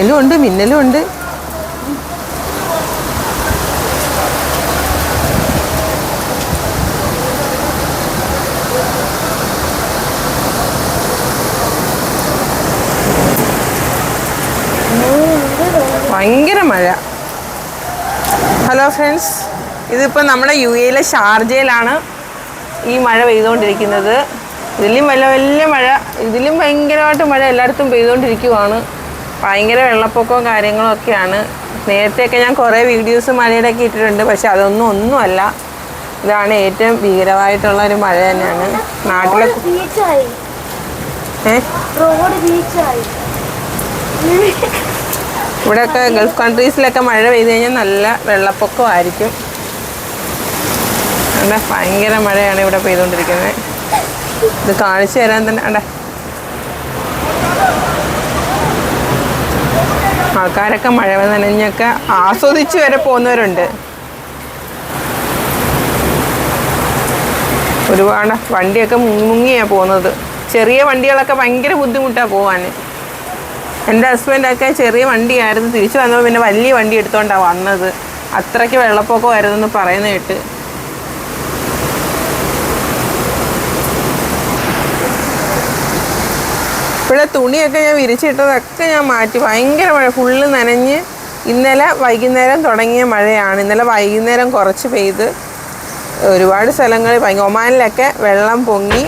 മിന്നലും ഉണ്ട് മിന്നലും ഉണ്ട്. ഭയങ്കര മഴ. ഹലോ ഫ്രണ്ട്സ് ഇതിപ്പോൾ നമ്മുടെ യു എയിലെ ഷാർജയിലാണ് ഈ മഴ പെയ്തുകൊണ്ടിരിക്കുന്നത്. ഇതിലും വല്ല വലിയ മഴ ഇതിലും ഭയങ്കരമായിട്ട് മഴ എല്ലായിടത്തും പെയ്തുകൊണ്ടിരിക്കുവാണ്. ഭയങ്കര വെള്ളപ്പൊക്കവും കാര്യങ്ങളും ഒക്കെയാണ്. നേരത്തെയൊക്കെ ഞാൻ കുറേ വീഡിയോസ് മഴയുടെയൊക്കെ ഇട്ടിട്ടുണ്ട്. പക്ഷെ അതൊന്നും ഒന്നുമല്ല. ഇതാണ് ഏറ്റവും ഭീകരമായിട്ടുള്ള ഒരു മഴ തന്നെയാണ്. നാട്ടിലെ ഇവിടെയൊക്കെ ഗൾഫ് കൺട്രീസിലൊക്കെ മഴ പെയ്ത് കഴിഞ്ഞാൽ നല്ല വെള്ളപ്പൊക്കമായിരിക്കും. അവിടെ ഭയങ്കര മഴയാണ് ഇവിടെ പെയ്തുകൊണ്ടിരിക്കുന്നത്. ഇത് കാണിച്ചു തരാൻ തന്നെ അണ്ടേ ആൾക്കാരൊക്കെ മഴ നനഞ്ഞൊക്കെ ആസ്വദിച്ച് വരെ പോകുന്നവരുണ്ട്. ഒരുപാട് വണ്ടിയൊക്കെ മുങ്ങിയാ പോകുന്നത്. ചെറിയ വണ്ടികളൊക്കെ ഭയങ്കര ബുദ്ധിമുട്ടാണ് പോകാൻ എന്റെ ഹസ്ബൻഡൊക്കെ ചെറിയ വണ്ടിയായിരുന്നു. തിരിച്ചു വന്നപ്പോൾ പിന്നെ വലിയ വണ്ടി എടുത്തോണ്ടാണ് വന്നത്. അത്രയ്ക്ക് വെള്ളപ്പൊക്കമായിരുന്നു എന്ന് പറയുന്ന കേട്ട്. ഇവിടെ തുണിയൊക്കെ ഞാൻ വിരിച്ചിട്ടതൊക്കെ ഞാൻ മാറ്റി. ഭയങ്കര മഴ ഫുള്ള് നനഞ്ഞ്. ഇന്നലെ വൈകുന്നേരം തുടങ്ങിയ മഴയാണ്. ഇന്നലെ വൈകുന്നേരം കുറച്ച് പെയ്ത് ഒരുപാട് സ്ഥലങ്ങളിൽ ഭയങ്കര ഒമാനിലൊക്കെ വെള്ളം പൊങ്ങി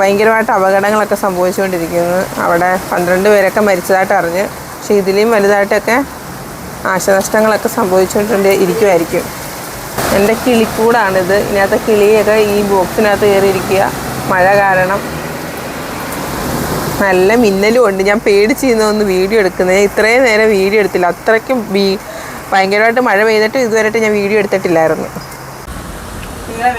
ഭയങ്കരമായിട്ട് അപകടങ്ങളൊക്കെ സംഭവിച്ചുകൊണ്ടിരിക്കുന്നു. അവിടെ പന്ത്രണ്ട് പേരൊക്കെ മരിച്ചതായിട്ട് അറിഞ്ഞ്. പക്ഷേ ഇതിലെയും വലുതായിട്ടൊക്കെ നാശനഷ്ടങ്ങളൊക്കെ സംഭവിച്ചുകൊണ്ട് ഇരിക്കുമായിരിക്കും എന്റെ കിളിക്കൂടാണിത്. ഇതിനകത്തെ കിളിയൊക്കെ ഈ ബോക്സിനകത്ത് കയറിയിരിക്കുക. മഴ കാരണം നല്ല മിന്നലും ഉണ്ട്. ഞാൻ പേടിച്ച് ഒന്ന് വീഡിയോ എടുക്കുന്നത് ഇത്രയും നേരം വീഡിയോ എടുത്തില്ല. അത്രയ്ക്കും ബീ ഭയങ്കരമായിട്ട് മഴ പെയ്തിട്ട് ഇതുവരെയായിട്ട് ഞാൻ വീഡിയോ എടുത്തിട്ടില്ലായിരുന്നു. നിങ്ങളെ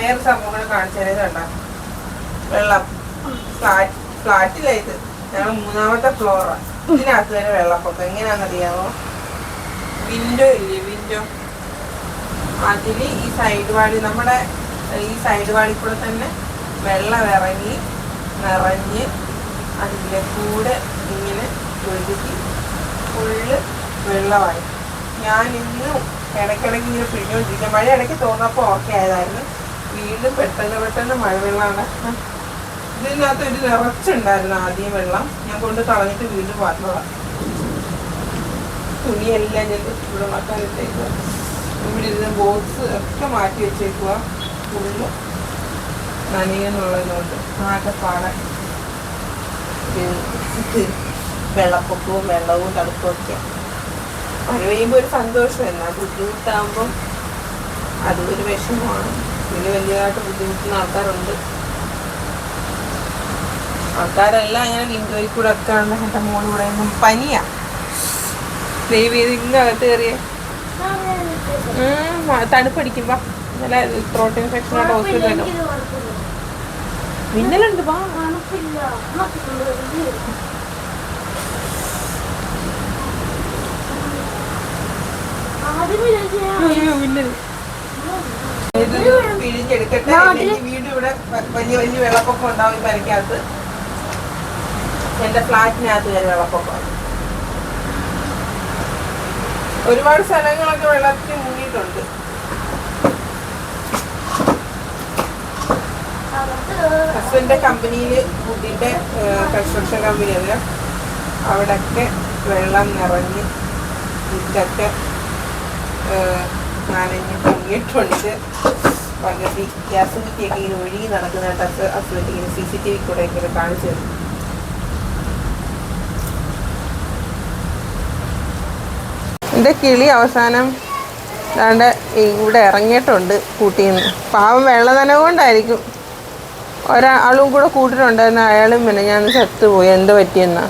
ഈ സൈഡ് വാളി നമ്മുടെ ഈ സൈഡ് വാളി കൂടെ തന്നെ വെള്ളം ഇറങ്ങി നിറഞ്ഞ് അതിന്റെ കൂടെ ഇങ്ങനെ ഒഴുകി ഫുള്ള് വെള്ളമായി. ഞാൻ ഇന്ന് ഇടയ്ക്കിടയ്ക്ക് ഇങ്ങനെ പിഴിഞ്ഞുകൊണ്ടിരിക്കുക മഴ ഇടയ്ക്ക് തോന്നപ്പോൾ ഓക്കെ ആയതായിരുന്നു. വീണ്ടും പെട്ടെന്ന് പെട്ടെന്ന് മഴവെള്ളമാണ് ഇതിനകത്ത് ഒരു നിറച്ചുണ്ടായിരുന്നു ആദ്യം വെള്ളം. ഞാൻ കൊണ്ട് കളഞ്ഞിട്ട് വീണ്ടും വന്നതാണ് തുണിയെല്ലാം ഞാൻ ഇവിടെ മക്കാനിട്ടേക്കുക ഇവിടെ ഇരുന്ന ബോക്സ് ഒക്കെ മാറ്റി വെച്ചേക്കുക ഫുള്ള് നനയെന്നുള്ളതുകൊണ്ട്. ആകെ പാടാൻ വെള്ളപ്പൊക്കവും വെള്ളവും തണുപ്പും ഒക്കെ. മഴ പെയ്യുമ്പോൾ ഒരു സന്തോഷം. എന്നാൽ ബുദ്ധിമുട്ടാകുമ്പം അതും ഒരു വിഷമമാണ്. ഇതിന് വലിയതായിട്ട് ബുദ്ധിമുട്ടുന്ന ആൾക്കാരുണ്ട്. ആൾക്കാരെല്ലാം അങ്ങനെ വിൻഡോയിൽ കൂടെ ഒക്കെ ഉണ്ട് എന്റെ മോൾ കൂടെ പനിയാ ദൈവം ഇതിന്റെ അകത്ത് കയറിയേ തണുപ്പടിക്കും വാ ഇന്നലെ ത്രോട്ട് ഇൻഫെക്ഷനായിട്ട് ഹോസ്പിറ്റലിൽ മിന്നലുണ്ട് പാ മിന്നൽ പിഴിഞ്ഞെടുക്കട്ടെ. വീട് ഇവിടെ വ- വലിയ വലിയ വെള്ളപ്പൊക്കം ഉണ്ടാവും ഈ പരക്കകത്ത് എന്റെ ഫ്ലാറ്റിനകത്ത് കയറി വെള്ളപ്പൊക്കം. ഒരുപാട് സ്ഥലങ്ങളൊക്കെ വെള്ളത്തിൽ മുങ്ങിയിട്ടുണ്ട്. ഹസ്ബൻഡിന്റെ കമ്പനിയിൽ ഫുഡിന്റെ കൺസ്ട്രക്ഷൻ കമ്പനി അത് അവിടെയൊക്കെ വെള്ളം നിറഞ്ഞ് ഇതൊക്കെ നനഞ്ഞ് പൊങ്ങിയിട്ടുണ്ട് പകുതി ഗ്യാസ് കുറ്റിയൊക്കെ ഇങ്ങനെ ഒഴുകി നടക്കുന്നതായിട്ട് ഹസ് ഹസ്ബൻഡ് ഇങ്ങനെ സി സി ടി വി കൂടെ ഇങ്ങനെ കാണിച്ചു തരും. എന്റെ കിളി അവസാനം ദാണ്ട് ഇവിടെ ഇറങ്ങിയിട്ടുണ്ട് കൂട്ടിന്ന്. പാവം വെള്ളം നനവ് കൊണ്ടായിരിക്കും ഒരാളും കൂടെ കൂട്ടിട്ടുണ്ടായിരുന്നു അയാളും പിന്നെ ഞാൻ ചത്തുപോയി. എന്ത് പറ്റിയെന്നാ?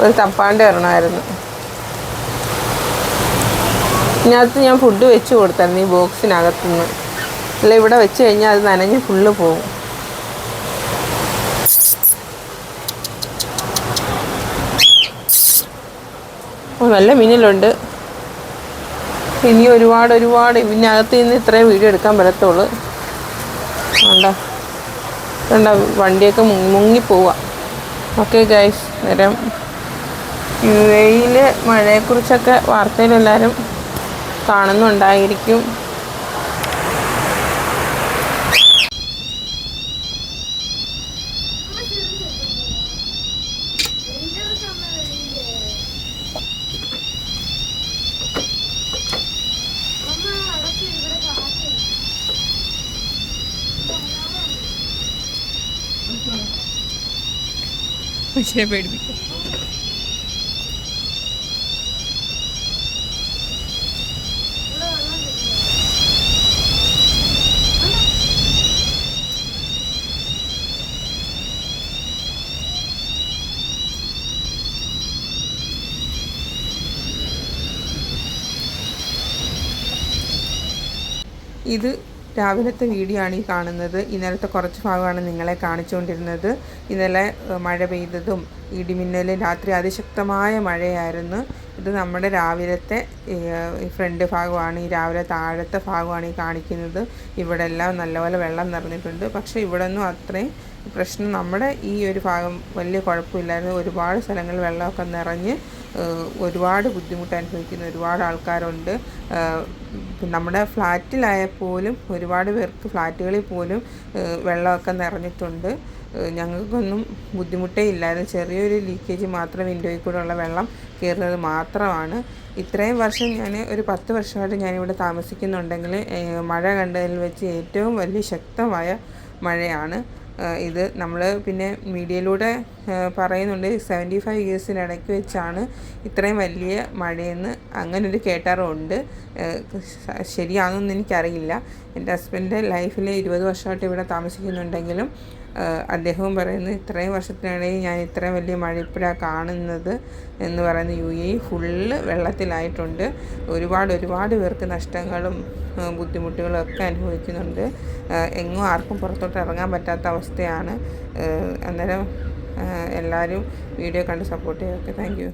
ഒരു തപ്പാണ്ട് വരണമായിരുന്നു ഇതിനകത്ത് ഞാൻ ഫുഡ് വെച്ച് കൊടുത്തായിരുന്നു ഈ ബോക്സിനകത്തുനിന്ന്. അല്ല ഇവിടെ വെച്ച് കഴിഞ്ഞാൽ അത് നനഞ്ഞ് ഫുള്ള് പോകും നല്ല മിന്നലുണ്ട്. ഇനി ഒരുപാട് ഒരുപാട് ഇതിനകത്ത് നിന്ന് ഇത്രയും വീഡിയോ എടുക്കാൻ പറ്റത്തുള്ളൂ. വേണ്ട. വേണ്ട വണ്ടിയൊക്കെ മുങ്ങി മുങ്ങി പോവാ ഓക്കെ ഗൈസ് നേരം. യു എയിൽ മഴയെക്കുറിച്ചൊക്കെ വാർത്തയിലെല്ലാവരും കാണുന്നുണ്ടായിരിക്കും. പക്ഷേ പേടിപ്പിക്കും. ഇത് രാവിലത്തെ വീഡിയോ ആണ് ഈ കാണുന്നത്. ഇന്നലത്തെ കുറച്ച് ഭാഗമാണ് നിങ്ങളെ കാണിച്ചുകൊണ്ടിരുന്നത്. ഇന്നലെ മഴ പെയ്തതും ഇടിമിന്നൽ രാത്രി അതിശക്തമായ മഴയായിരുന്നു. ഇത് നമ്മുടെ രാവിലത്തെ ഫ്രണ്ട് ഭാഗമാണ് ഈ രാവിലെ താഴത്തെ ഭാഗമാണ് ഈ കാണിക്കുന്നത്. ഇവിടെ എല്ലാം നല്ലപോലെ വെള്ളം നിറഞ്ഞിട്ടുണ്ട്. പക്ഷേ ഇവിടെ ഒന്നും അത്രയും പ്രശ്നം നമ്മുടെ ഈ ഒരു ഭാഗം വലിയ കുഴപ്പമില്ലായിരുന്നു. ഒരുപാട് സ്ഥലങ്ങളിൽ വെള്ളമൊക്കെ നിറഞ്ഞ് ഒരുപാട് ബുദ്ധിമുട്ട് അനുഭവിക്കുന്ന ഒരുപാട് ആൾക്കാരുണ്ട്. നമ്മുടെ ഫ്ലാറ്റിലായ പോലും ഒരുപാട് പേർക്ക് ഫ്ലാറ്റുകളിൽ പോലും വെള്ളമൊക്കെ നിറഞ്ഞിട്ടുണ്ട്. ഞങ്ങൾക്കൊന്നും ബുദ്ധിമുട്ടേ ഇല്ലായിരുന്നു ചെറിയൊരു ലീക്കേജ് മാത്രം വിൻഡോയിൽ കൂടെ ഉള്ള വെള്ളം കയറുന്നത് മാത്രമാണ്. ഇത്രയും വർഷം ഞാൻ ഒരു പത്ത് വർഷമായിട്ട് ഞാനിവിടെ താമസിക്കുന്നുണ്ടെങ്കിൽ മഴ കണ്ടതിൽ വെച്ച് ഏറ്റവും വലിയ ശക്തമായ മഴയാണ്. ഇത് നമ്മൾ പിന്നെ മീഡിയയിലൂടെ പറയുന്നുണ്ട് സെവന്റി ഫൈവ് ഇയേഴ്സിനിടയ്ക്ക് വെച്ചാണ് ഇത്രയും വലിയ മഴയെന്ന് അങ്ങനൊരു കേട്ടാറുമുണ്ട് ശരിയാണെന്നൊന്നും എനിക്കറിയില്ല. എന്റെ ഹസ്ബൻഡ് ലൈഫിൽ ഇരുപത് വർഷമായിട്ട് ഇവിടെ താമസിക്കുന്നുണ്ടെങ്കിലും അദ്ദേഹവും പറയുന്നു ഇത്രയും വർഷത്തിനിടയിൽ ഞാൻ ഇത്രയും വലിയ മഴ കാണുന്നത് എന്ന് പറയുന്ന യു എ ഫുള്ള് വെള്ളത്തിലായിട്ടുണ്ട്. ഒരുപാട് ഒരുപാട് പേർക്ക് നഷ്ടങ്ങളും ബുദ്ധിമുട്ടുകളും ഒക്കെ അനുഭവിക്കുന്നുണ്ട്. എങ്ങും ആർക്കും പുറത്തോട്ട് ഇറങ്ങാൻ പറ്റാത്ത അവസ്ഥയാണ്. അന്നേരം എല്ലാവരും വീഡിയോ കണ്ട് സപ്പോർട്ട് ചെയ്യുക ഓക്കെ താങ്ക്